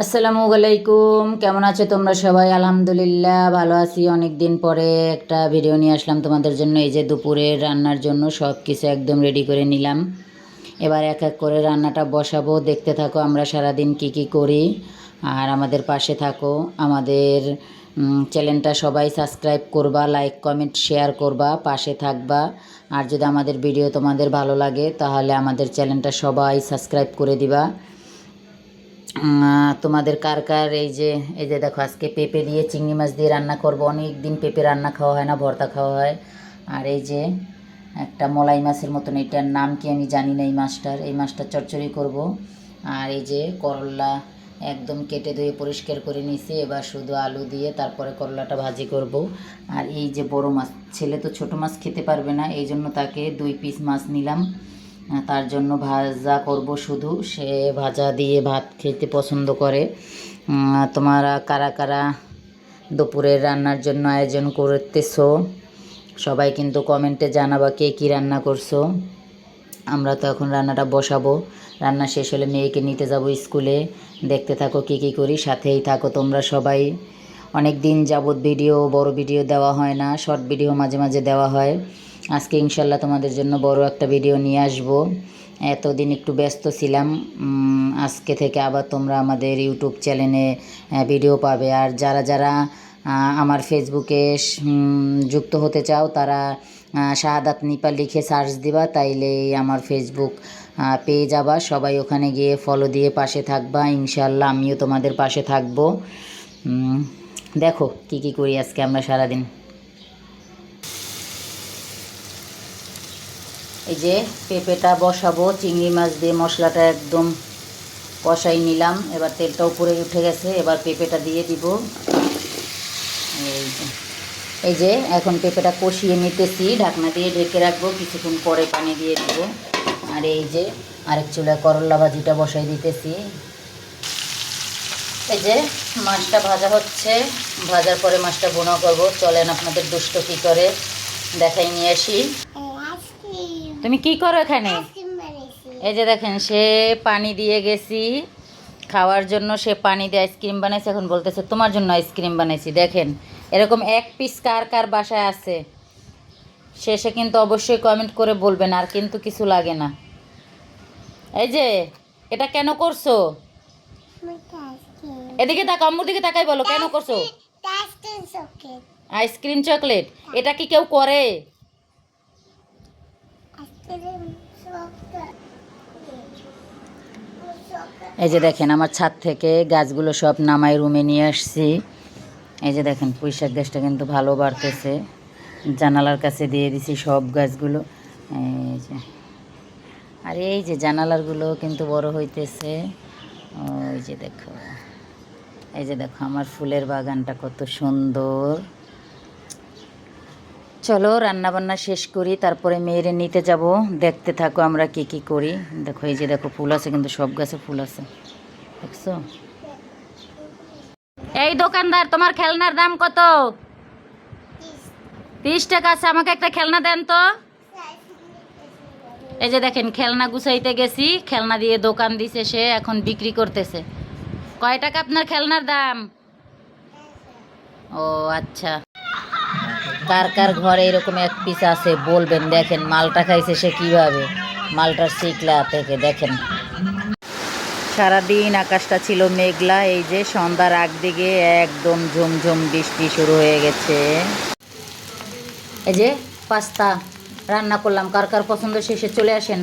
আসসালামু আলাইকুম। কেমন আছো তোমরা সবাই? আলহামদুলিল্লাহ, ভালো আছি। অনেক দিন পরে একটা ভিডিও নিয়ে আসলাম তোমাদের জন্য। এই যে দুপুরের রান্নার জন্য সব কিছু একদম রেডি করে নিলাম। এবার এক এক করে রান্নাটা বসাবো। দেখতে থাকো আমরা সারাদিন কি কি করি। আর আমাদের পাশে থাকো। আমাদের চ্যানেলটা সবাই সাবস্ক্রাইব করবা লাইক কমেন্ট শেয়ার করবা, পাশে থাকবা। আর যদি আমাদের ভিডিও তোমাদের ভালো লাগে, তাহলে আমাদের চ্যানেলটা সবাই সাবস্ক্রাইব করে দিবা। তোমাদের কার কার এই যে এই যে দেখো, আজকে পেঁপে দিয়ে চিংড়ি মাছ দিয়ে রান্না করব। অনেক দিন পেঁপে রান্না খাওয়া হয় না, ভর্তা খাওয়া হয়। আর এই যে একটা মলাই মাছের মতন, এটার নাম কি আমি জানি না এই মাছটার। এই মাছটা চচ্চড়ি করব। আর এই যে করলা একদম কেটে ধুয়ে পরিষ্কার করে নিয়েছি। এবার শুধু আলু দিয়ে তারপরে করলাটা ভাজি করব। আর এই যে বড় মাছ, ছেলে তো ছোট মাছ খেতে পারবে না, এই জন্য তাকে দুই পিস মাছ নিলাম। তার জন্য ভাজা করব শুধু। সে ভাজা দিয়ে ভাত খেতে পছন্দ করে। তোমরা কারা কারা দুপুরের রান্নার জন্য আয়োজন করতেছো, সবাই কিন্তু কমেন্টে জানাবা কে কী রান্না করছ। আমরা তো এখন রান্নাটা বসাবো। রান্না শেষ হলে মেয়েকে নিতে যাব স্কুলে। দেখতে থাকো কী কী করি, সাথেই থাকো তোমরা সবাই। অনেক দিন যাবত ভিডিও, বড় ভিডিও দেওয়া হয় না, শর্ট ভিডিও মাঝে মাঝে দেওয়া হয়। আজকে ইনশাল্লাহ তোমাদের জন্য বড় একটা ভিডিও নিয়ে আসব। এতদিন একটু ব্যস্ত ছিলাম আজকে থেকে আবার তোমরা আমাদের ইউটিউব চ্যানেলে ভিডিও পাবে। আর যারা যারা আমার ফেসবুকে যুক্ত হতে চাও, তারা শাহাদাত নিপা লিখে সার্চ দিবা, তাইলেই আমার ফেসবুক পেয়ে যাবা। সবাই ওখানে গিয়ে ফলো দিয়ে পাশে থাকবা, ইনশাল্লাহ আমিও তোমাদের পাশে থাকব। দেখো কি কি করি আজকে আমরা সারাদিন। এই যে পেঁপেটা বসাবো, চিংড়ি মাছ দিয়ে মশলাটা একদম কষাই নিলাম। এবার তেলটা উপরে উঠে গেছে, এবার পেঁপেটা দিয়ে দিব। এই যে এই যে, এখন পেঁপেটা কষিয়ে নিতেছি, ঢাকনা দিয়ে ঢেকে রাখব, কিছুক্ষণ পরে পানি দিয়ে দিব। আর এই যে, আরেক চুলায় করল্লা ভাজিটা বসাই দিতেছি। এই যে, মাছটা ভাজা হচ্ছে, ভাজার পরে মাছটা বোনা করব। চলেন আপনাদের দুষ্ট কী করে, দেখাই নিয়ে আসি। তুমি কি করো এখানে? এই যে দেখেন সে পানি দিয়ে গেছি। খাওয়ার জন্য সে পানি দিয়ে আইসক্রিম বানাইছে এখন বলতেছে তোমার জন্য আইসক্রিম বানাইছি। দেখেন এরকম এক পিস কার কার বাসায় আছে? শেষে কিন্তু অবশ্যই কমেন্ট করে বলবেন আর কিন্তু কিছু লাগে না। এই যে এটা কেন করছ? এদিকে তাক আম্মুর দিকে তাকাই বলো কেন করছ? আইসক্রিম চকলেট এটা কি কেউ করে? এই যে দেখেন, আমার ছাদ থেকে গাছগুলো সব নামাই রুমে নিয়ে আসছি। এই যে দেখেন পুঁইশাক গাছটা কিন্তু ভালো বাড়তেছে। জানালার কাছে দিয়ে দিছি সব গাছগুলো। এই যে। আর এই যে জানালারগুলো কিন্তু বড় হইতেছে। ওই যে দেখো। এই যে দেখো, আমার ফুলের বাগানটা কত সুন্দর। চলো রান্না বান্না শেষ করি, তারপরে মেয়েরে নিতে যাব। দেখতে থাকো আমরা কি কি করি। দেখো, এই যে দেখো, ফুল আছে, কিন্তু সব গাছে ফুল আছে। দেখছ? এই দোকানদার, তোমার খেলনার দাম কত? তিরিশ টাকা আছে, আমাকে একটা খেলনা দেন তো। এই যে দেখেন, খেলনা গুছাইতে গেছি, খেলনা দিয়ে দোকান দিছে সে, এখন বিক্রি করতেছে। কয় টাকা আপনার খেলনার দাম? ও আচ্ছা। কার কার ঘরে এরকম এক পিস আছে, বলবেন, দেখেন, মালটা খাইছে সে কীভাবে? মালটার শিকলা থেকে, দেখেন। সারাদিন আকাশটা ছিল মেঘলা, এই যে সন্ধ্যার আগ দিকে একদম ঝুমঝুম বৃষ্টি শুরু হয়ে গেছে। এই যে, পাস্তা রান্না করলাম, কার কার পছন্দ শেষে চলে আসেন।